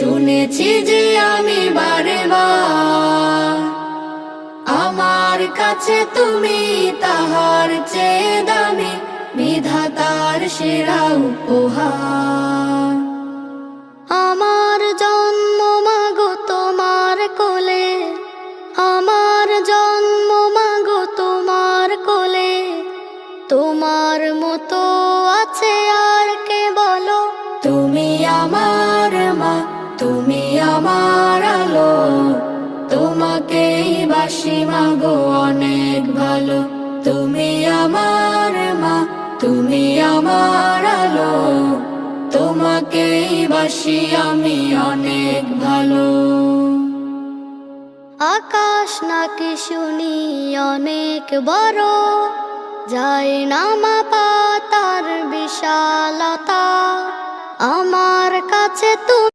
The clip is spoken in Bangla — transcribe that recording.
শুনেছি যে আমি বারে আমার কাছে তুমি তাহার চেয়ে দামি, বিধাতার সেরা উপহার। আমার জন্ম মাগো তোমার কোলে, আমার জন্ম মাগো তোমার কোলে। তোমার মতো আছে আর কে বলো? তুমি আমার তুমি আমার আলো, তোমাকেই বাসি মাগো, অনেক ভালো। তুমি আমার মা, তুমি আমার আলো, তোমাকেই বাসি আমি, অনেক ভালো। আকাশ নাকি শুনি অনেক বড়, যায় না মাপা তার বিশালতা। আমার কাছে তুমি